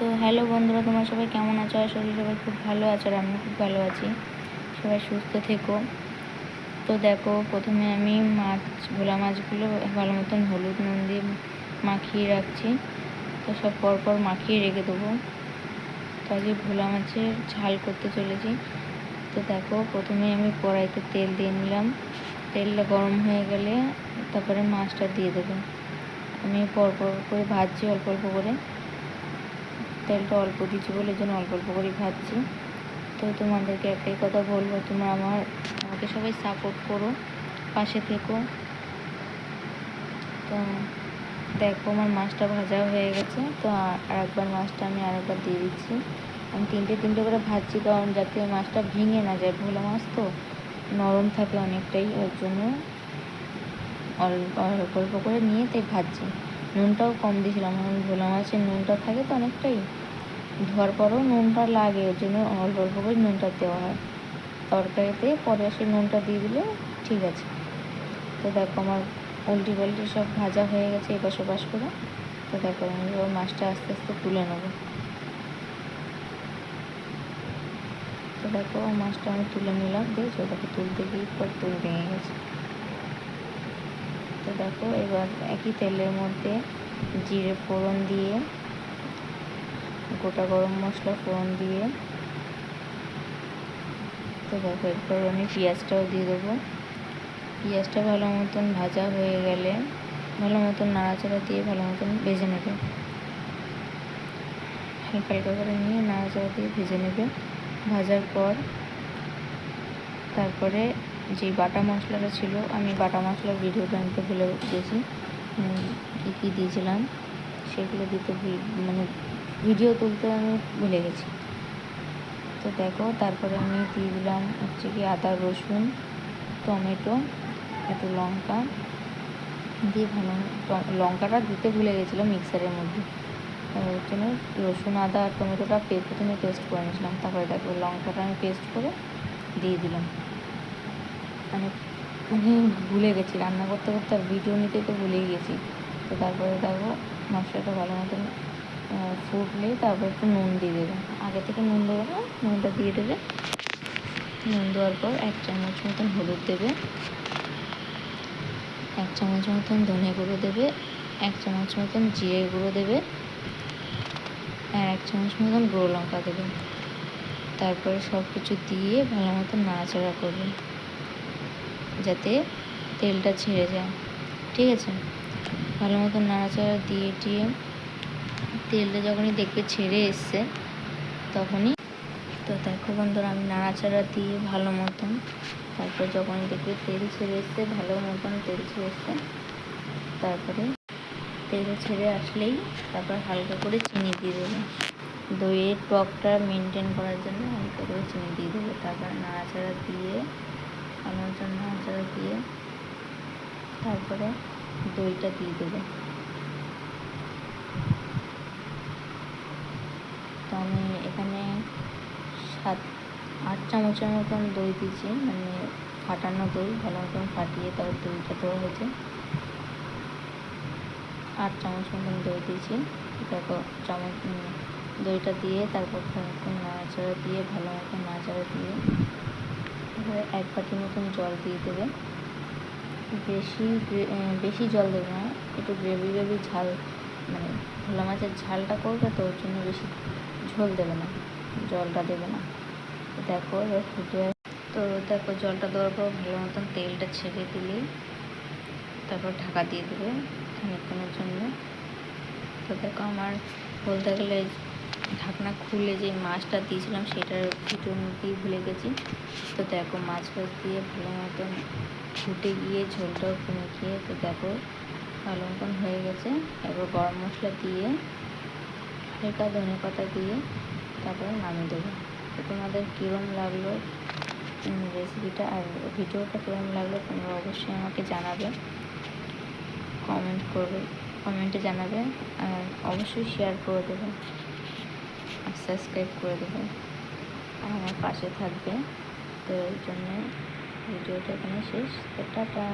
So hello বন্ধুরা, তোমার সবাই কেমন আছো? আর শরীর সবাই খুব ভালো আছো আর আমি খুব ভালো আছি। সবাই সুস্থ থেকো। তো দেখো, প্রথমে আমি মাছ, ভোলা মাছগুলো ভালো মতন হলুদ নুন দিয়ে মাখিয়ে রাখছি। তো সব পরপর মাখিয়ে রেখে দেবো। তো আজকে ভোলা মাছের ঝাল করতে চলেছি। তো দেখো, প্রথমে আমি কড়াইতে তেল দিয়ে নিলাম। তেলটা গরম হয়ে গেলে তারপরে মাছটা দিয়ে দেবো। আমি পরপর করে ভাজছি অল্প অল্প করে। তেলটা অল্প দিচ্ছি বলে জন্য অল্প অল্প করে ভাজছি তো তোমাদেরকে একটাই কথা বলব, তোমরা আমার, আমাকে সবাই সাপোর্ট করো, পাশে থেকো। তো দেখো আমার মাছটা ভাজা হয়ে গেছে, তো আর একবার মাছটা আমি আরেকবার দিয়ে দিচ্ছি। আমি তিনটে তিনটে করে ভাজছি, কারণ যাতে মাছটা ভেঙে না যায়, ভোলা মাছ তো নরম থাকে অনেকটাই, ওর জন্য অল্প অল্প করে নিয়ে তাই ভাজছি। নুনটাও কম দিয়েছিলাম, ভোলা মাছের নুনটা থাকে তো অনেকটাই ধোয়ার পরেও নুনটা লাগে ওর জন্য অল্প অল্প করে নুনটা দেওয়া হয়। তরকারিতে পরে এসে নুনটা দিয়ে দিলে ঠিক আছে। তো দেখো আমার উল্টি পাল্টি সব ভাজা হয়ে গেছে এপাশ ওপাশ করে। তো দেখো আমি এবার মাছটা আস্তে আস্তে তুলে নেব। তো দেখো মাছটা আমি তুলে নিলাম দেখছ দেখো তুলতে গিয়ে পর তুল ভেঙে গেছে। তো দেখো এবার একই তেলের মধ্যে জিরে ফোড়ন দিয়ে গোটা গরম মশলা ফোড়ন দিয়ে তো এরপর আমি পেঁয়াজটাও দিয়ে দেবো। পেঁয়াজটা ভালো মতন ভাজা হয়ে গেলে ভালো মতন নাড়াচাড়া দিয়ে ভালো মতন ভেজে নেবে। হালকা হালকা করে নিয়ে নাড়াচাড়া দিয়ে ভেজে নেবে। ভাজার পর তারপরে যে বাটা মশলাটা ছিল, আমি বাটা মশলার ভিডিওটা আনতে ভুলে গেছি। কী কী দিয়েছিলাম, সেগুলো দিতে মানে ভিডিও তুলতে আমি ভুলে গেছি। তো দেখো, তারপরে আমি দিয়ে দিলাম হচ্ছে কি আদা, রসুন, টমেটো, একটু লঙ্কা। দিয়ে ভালো লঙ্কাটা দিতে ভুলে গেছিল মিক্সারের মধ্যে। ওর জন্য রসুন, আদা আর টমেটোটা প্রথমে পেস্ট করে নিয়েছিলাম। তারপরে দেখো লঙ্কাটা আমি পেস্ট করে দিয়ে দিলাম। মানে মানে ভুলে গেছি, রান্না করতে করতে ভিডিও নিতে তো ভুলেই গেছি। তো তারপরে দেখো মশলাটা ভালো মতন ফুটলে তারপর একটু নুন দিয়ে দেবে। আগে থেকে নুন দেবে না, নুনটা দিয়ে দেবে। নুন দেওয়ার পর এক চামচ মতন হলুদ দেবে। এক চামচ মতন ধনে গুঁড়ো দেবে। এক চামচ মতন জিরে গুঁড়ো দেবে। আর এক চামচ মতন গুঁড়ো লঙ্কা দেবে। তারপরে সব কিছু দিয়ে ভালো মতন নাড়াচাড়া করবে। যাতে তেলটা ছেড়ে যায়। ঠিক আছে? ভালো মতন নাড়াচাড়া দিয়ে টিয়ে তেলটা যখনই দেখবে ছেড়ে এসছে, তখনই তো দেখো বন্ধুরা, আমি নাড়াচাড়া দিয়ে ভালো মতন তারপর যখনই দেখবে তেল ছেড়ে এসছে, ভালো মতন তেল ছেড়ে এসছে, তারপরে তেল ছেড়ে আসলেই তারপর হালকা করে চিনি দিয়ে দেবে। দইয়ের টকটা মেনটেন করার জন্য হালকা করে চিনি দিয়ে দেবে। তারপর নাড়াচাড়া দিয়ে ভালো মতন নাড়াচাড়া দিয়ে তারপরে দইটা দিয়ে দেবে তো আমি এখানে সাত, আট চামচের মতন দই দিয়েছি। মানে ফাটানো দই, ভালো মতন ফাটিয়ে তারপর দইটা দেওয়া হয়েছে। আট চামচ মতন দই দিয়েছি। দেখো, চামচ দইটা দিয়ে তারপর নাড়াচাড়া দিয়ে, ভালো মতন নাড়াচাড়া দিয়ে এবারে এক বাটি মতন জল দিয়ে দেবে। বেশি বেশি জল দেবে না, একটু গ্রেভি গ্রেভি ঝাল মানে ভোলা মাছের ঝালটা করবে তো ওর জন্য বেশি ঝোল দেবে না, জলটা দেবে না। দেখো, এবার ফুটে তো দেখো, জলটা দেওয়ার পর ভালো মতন তেলটা ছেড়ে দিলেই তারপর ঢাকা দিয়ে দেবে খানিকক্ষণের জন্য। তো দেখো, আমার বলতে গেলে ঢাকনা খুলে যে মাছটা দিয়েছিলাম সেটার ভিডিও নিতেই ভুলে গেছি। তো দেখো, মাছ ফাছ দিয়ে ভালো মতন ফুটে গিয়ে ঝোলটাও কমে গিয়ে, তো দেখো, ভালো মতন হয়ে গেছে। এবার গরম মশলা দিয়ে হালকা ধনে পাতা দিয়ে তারপরে নামিয়ে দেবো। তো তোমাদের কীরকম লাগল রেসিপিটা আর ভিডিওটা কীরকম লাগল তোমরা অবশ্যই আমাকে জানাবে। কমেন্ট করবে কমেন্টে জানাবে আর অবশ্যই শেয়ার করে দেবে আর সাবস্ক্রাইব করে দেবে। আর আমার পাশে থাকবে। তো এই জন্য ভিডিওটা এখানে শেষ। টাটা!